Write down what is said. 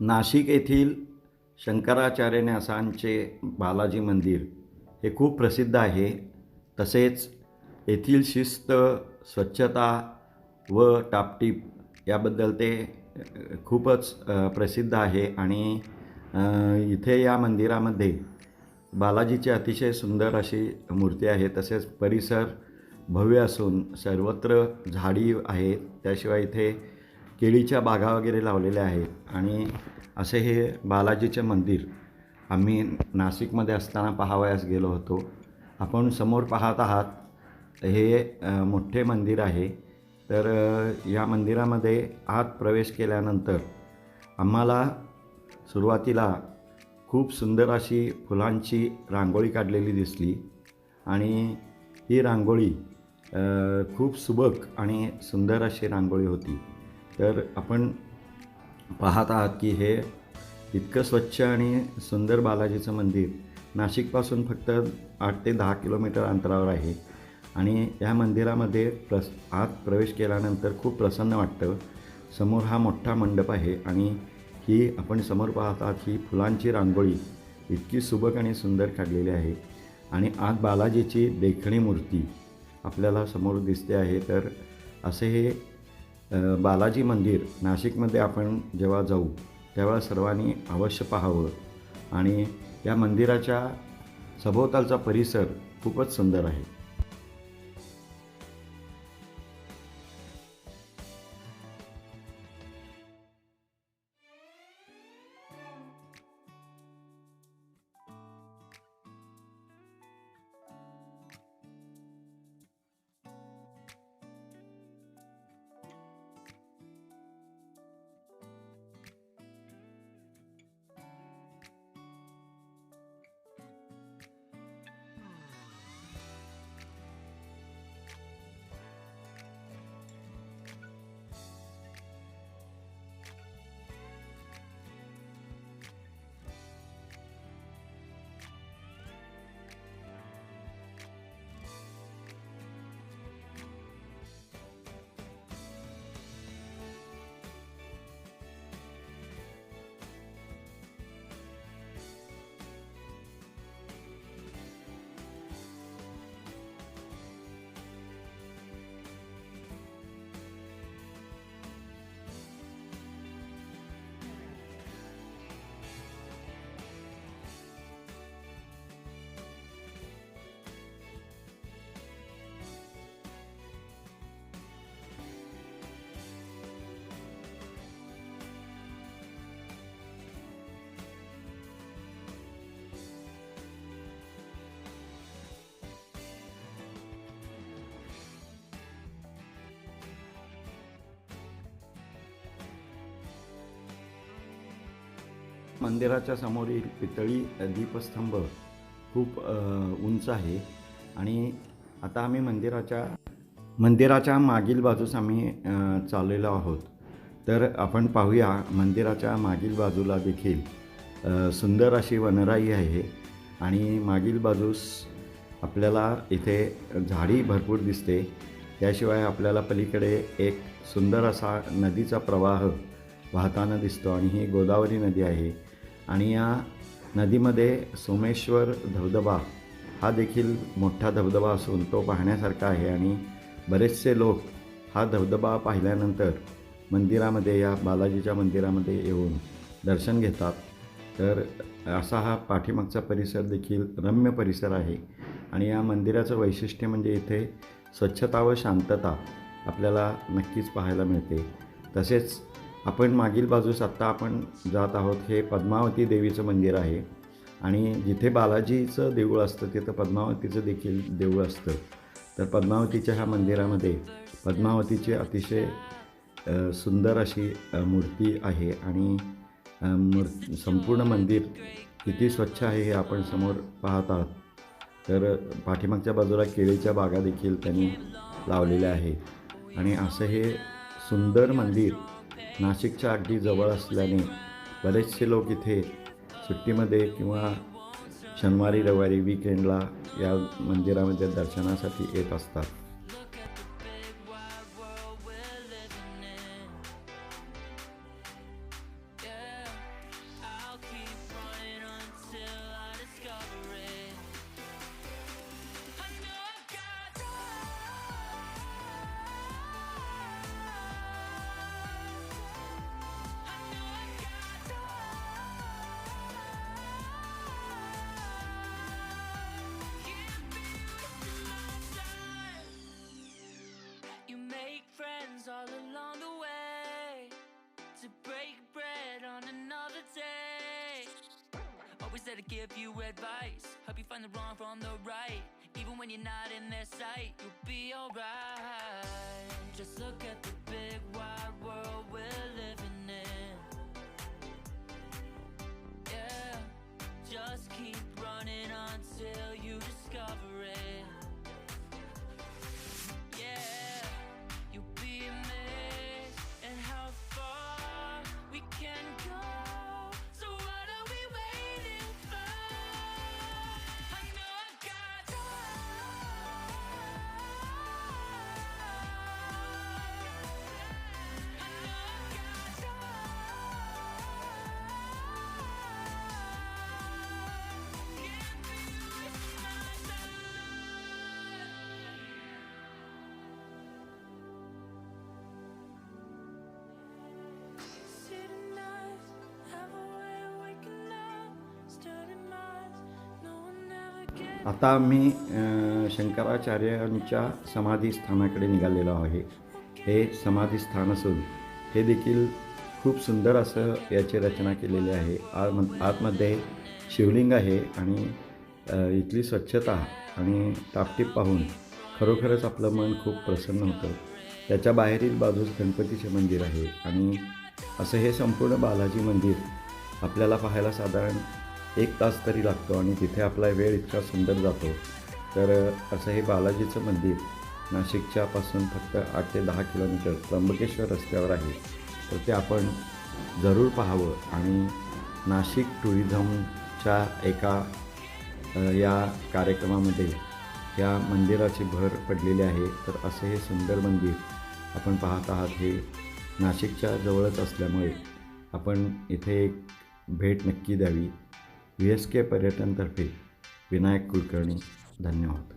नाशिक येथील शंकराचार्य न्यासांचे बालाजी मंदिर हे खूप प्रसिद्ध आहे. तसेच येथील शिस्त स्वच्छता व टापटीप याबद्दल ते खूपच प्रसिद्ध आहे. आणि इथे या मंदिरामध्ये बालाजीची अतिशय सुंदर अशी मूर्ती आहे. तसेच परिसर भव्य असून सर्वत्र झाडी आहेत त्याशिवाय इथे केळीच्या बागा वगैरे लावलेल्या आहेत. आणि असे हे बालाजीचे मंदिर आम्ही नाशिकमध्ये असताना पाहावयास गेलो होतो. आपण समोर पाहत आहात हे मोठे मंदिर आहे. तर या मंदिरामध्ये आत प्रवेश केल्यानंतर आम्हाला सुरुवातीला खूप सुंदर अशी फुलांची रांगोळी काढलेली दिसली. आणि ही रांगोळी खूप सुबक आणि सुंदर अशी रांगोळी होती. तर आपण पाहत आहात की हे इतकं स्वच्छ आणि सुंदर बालाजीचं मंदिर नाशिकपासून फक्त आठ ते दहा किलोमीटर अंतरावर आहे. आणि या मंदिरामध्ये प्रस आत प्रवेश केल्यानंतर खूप प्रसन्न वाटतं. समोर हा मोठा मंडप आहे आणि ही आपण समोर पाहत आहात ही फुलांची रांगोळी इतकी सुबक आणि सुंदर काढलेली आहे. आणि आत बालाजीची देखणी मूर्ती आपल्याला समोर दिसते आहे. तर असे हे बालाजी मंदिर नाशिकमध्ये आपण जेव्हा जाऊ तेव्हा सर्वांनी अवश्य पाहावं. आणि या मंदिराच्या सभोवतालचा परिसर खूपच सुंदर आहे. मंदिराच्या समोरील पितळी दीपस्तंभ खूप उंच आहे. आणि आता आम्ही मंदिराच्या मंदिराच्या मागील बाजूस आम्ही चाललेलो आहोत. तर आपण पाहूया मंदिराच्या मागील बाजूला देखील सुंदर अशी वनराई आहे. आणि मागील बाजूस आपल्याला इथे झाडी भरपूर दिसते. त्याशिवाय आपल्याला पलीकडे एक सुंदर असा नदीचा प्रवाह वाहताना दिसतो. आणि ही गोदावरी नदी आहे. आणि या नदीमध्ये सोमेश्वर धबधबा हा देखील मोठा धबधबा असून तो पाहण्यासारखा आहे आणि बरेचसे लोक हा धबधबा पाहिल्यानंतर मंदिरामध्ये या बालाजीच्या मंदिरामध्ये येऊन दर्शन घेतात. तर असा हा पाठीमागचा परिसर देखील रम्य परिसर आहे आणि या मंदिराचं वैशिष्ट्य म्हणजे इथे स्वच्छता व शांतता आपल्याला नक्कीच पाहायला मिळते. तसेच आपण मागील बाजूस आत्ता आपण जात आहोत हे पद्मावती देवीचं मंदिर आहे. आणि जिथे बालाजीचं देऊळ असतं तिथं पद्मावतीचं देखील देऊळ असतं. तर पद्मावतीच्या ह्या मंदिरामध्ये पद्मावतीची अतिशय सुंदर अशी मूर्ती आहे. आणि मूर् संपूर्ण मंदिर किती स्वच्छ आहे हे आपण समोर पाहत आहात. तर पाठीमागच्या बाजूला केळीच्या बागा देखील त्यांनी लावलेल्या आहेत. आणि असं हे सुंदर मंदिर नाशिकच्या अगदी जवळ असल्याने बरेचसे लोक इथे सुट्टीमध्ये किंवा शनिवारी रविवारी विकेंडला या मंदिरामध्ये दर्शनासाठी येत असतात. To give you advice. Help you find the wrong from the right. Even when you're not in their sight, you'll be alright. Just look at the big आता आम्ही शंकराचार्यांच्या समाधीस्थानाकडे निघालेलो आहे. हे समाधीस्थान असून हे देखील खूप सुंदर असं याची रचना केलेली आहे. आत आतमध्ये शिवलिंग आहे आणि इथली स्वच्छता आणि टापटीप पाहून खरोखरच आपलं मन खूप प्रसन्न होतं. त्याच्या बाहेरील बाजूस गणपतीचे मंदिर आहे आणि असं हे संपूर्ण बालाजी मंदिर आपल्याला पाहायला साधारण एक तास तरी लागतो आणि तिथे आपला वेळ इतका सुंदर जातो. तर असं हे बालाजीचं मंदिर नाशिकच्यापासून फक्त आठ ते दहा किलोमीटर त्र्यंबकेश्वर रस्त्यावर आहे. तर ते आपण जरूर पाहावं आणि नाशिक टुरिझमच्या एका या कार्यक्रमामध्ये या मंदिराची भर पडलेली आहे. तर असे हे सुंदर मंदिर आपण पाहत आहात हे नाशिकच्या जवळच असल्यामुळे आपण इथे एक भेट नक्की द्यावी. व्ही एस के पर्यटनतर्फे विनायक कुलकर्णी धन्यवाद.